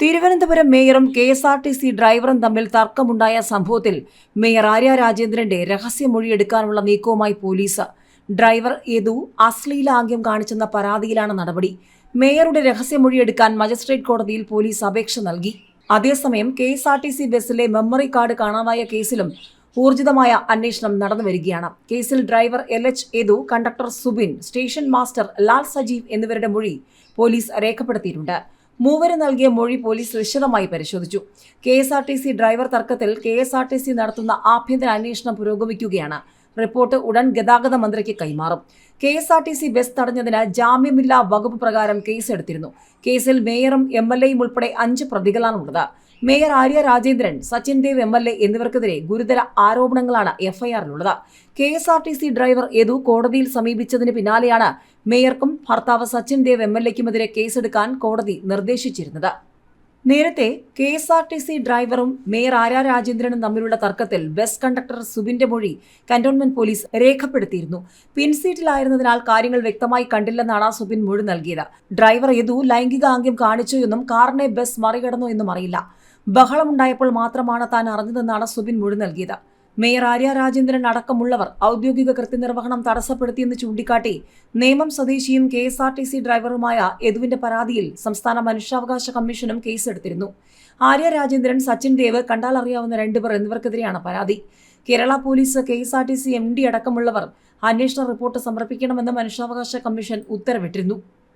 Thiruvananthapuram മേയറും K S R T C ഡ്രൈവറും തമ്മിൽ തർക്കമുണ്ടായ സംഭവത്തിൽ മേയർ ആര്യ രാജേന്ദ്രന്റെ രഹസ്യമൊഴിയെടുക്കാനുള്ള നീക്കവുമായി പോലീസ്. ഡ്രൈവർ യദു അശ്ലീലാംഗ്യം കാണിച്ചെന്ന പരാതിയിലാണ് നടപടി. മേയറുടെ രഹസ്യമൊഴിയെടുക്കാൻ മജിസ്ട്രേറ്റ് കോടതിയിൽ പോലീസ് അപേക്ഷ നൽകി. അതേസമയം K S R T C ബസ്സിലെ മെമ്മറി കാർഡ് കാണാതായ കേസിലും ഊർജിതമായ അന്വേഷണം നടന്നു വരികയാണ്. കേസിൽ driver L. H. Yadu conductor Subin station master Lal Sajeev എന്നിവരുടെ മൊഴി പോലീസ് രേഖപ്പെടുത്തിയിട്ടുണ്ട്. മൂവരും നൽകിയ മൊഴി പോലീസ് വിശദമായി പരിശോധിച്ചു. K S R T C driver തർക്കത്തിൽ K S R T C നടത്തുന്ന ആഭ്യന്തര അന്വേഷണം പുരോഗമിക്കുകയാണ്. റിപ്പോർട്ട് ഉടൻ ഗതാഗത മന്ത്രിക്ക് കൈമാറും. K S R T C bus തടഞ്ഞതിന് ജാമ്യമില്ലാ വകുപ്പ് പ്രകാരം കേസെടുത്തിരുന്നു. കേസിൽ മേയറും എം എൽ എയും ഉൾപ്പെടെ അഞ്ച് പ്രതികളാണുള്ളത്. Mayor Arya Rajendran Sachin Dev M L A എന്നിവർക്കെതിരെ ഗുരുതര ആരോപണങ്ങളാണ് എഫ്ഐആറിലുള്ളത് K S R T C driver Yadu കോടതിയിൽ സമീപിച്ചതിന് പിന്നാലെയാണ് മേയർക്കും ഭർത്താവ് സച്ചിൻ ദേവ് എം എൽ എക്കുമെതിരെ കേസെടുക്കാൻ കോടതി നിർദ്ദേശിച്ചിരുന്നത്. നേരത്തെ K S R T C ഡ്രൈവറും മേയർ ആര്യ രാജേന്ദ്രനും തമ്മിലുള്ള തർക്കത്തിൽ ബസ് കണ്ടക്ടർ സുബിന്റെ മൊഴി കന്റോൺമെന്റ് പോലീസ് രേഖപ്പെടുത്തിയിരുന്നു. പിൻസീറ്റിലായിരുന്നതിനാൽ കാര്യങ്ങൾ വ്യക്തമായി കണ്ടില്ലെന്നാണ് സുബിൻ മൊഴി നൽകിയത്. ഡ്രൈവർ യദു ലൈംഗികാംഗ്യം കാണിച്ചു എന്നും കാറിനെ ബസ് മറികടന്നു എന്നും അറിയില്ല. ബഹളമുണ്ടായപ്പോൾ മാത്രമാണ് താൻ അറിഞ്ഞതെന്നാണ് സുബിൻ മൊഴി നൽകിയത്. മേയർ ആര്യ രാജേന്ദ്രൻ അടക്കമുള്ളവർ ഔദ്യോഗിക കൃത്യനിർവഹണം തടസ്സപ്പെടുത്തിയെന്ന് ചൂണ്ടിക്കാട്ടി നേമം സ്വദേശിയും K S R T C ഡ്രൈവറുമായ യദുവിന്റെ പരാതിയിൽ സംസ്ഥാന മനുഷ്യാവകാശ കമ്മീഷനും കേസെടുത്തിരുന്നു. ആര്യ രാജേന്ദ്രൻ സച്ചിൻ ദേവ് കണ്ടാൽ അറിയാവുന്ന രണ്ടുപേർ എന്നിവർക്കെതിരെയാണ് പരാതി. Kerala police K S R T C M D അടക്കമുള്ളവർ അന്വേഷണ റിപ്പോർട്ട് സമർപ്പിക്കണമെന്ന് മനുഷ്യാവകാശ കമ്മീഷൻ ഉത്തരവിട്ടിരുന്നു.